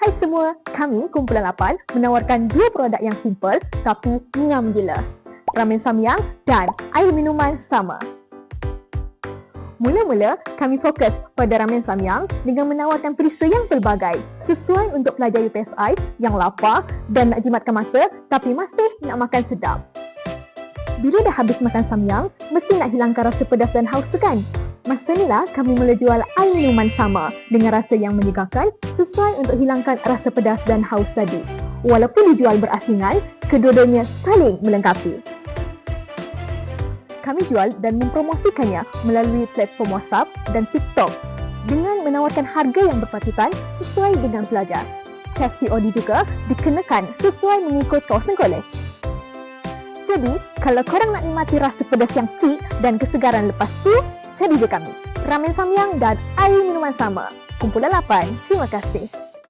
Hai semua, kami Kumpulan 8 menawarkan dua produk yang simple tapi ngam gila. Ramen samyang dan air minuman sama. Mula-mula, kami fokus pada ramen samyang dengan menawarkan perisa yang pelbagai sesuai untuk pelajar UPSI yang lapar dan nak jimatkan masa tapi masih nak makan sedap. Bila dah habis makan samyang, mesti nak hilangkan rasa pedas dan haus tu kan? Masa inilah kami mula jual air minuman sama dengan rasa yang menyegarkan sesuai untuk hilangkan rasa pedas dan haus tadi. Walaupun dijual berasingan, kedua-duanya saling melengkapi. Kami jual dan mempromosikannya melalui platform WhatsApp dan TikTok dengan menawarkan harga yang berpatutan sesuai dengan pelajar. Cas COD juga dikenakan sesuai mengikut kawasan kolej. Jadi, kalau korang nak nikmati rasa pedas yang kick dan kesegaran lepas tu, je kami. Ramen samyang dan air minuman sama. Kumpulan 8. Terima kasih.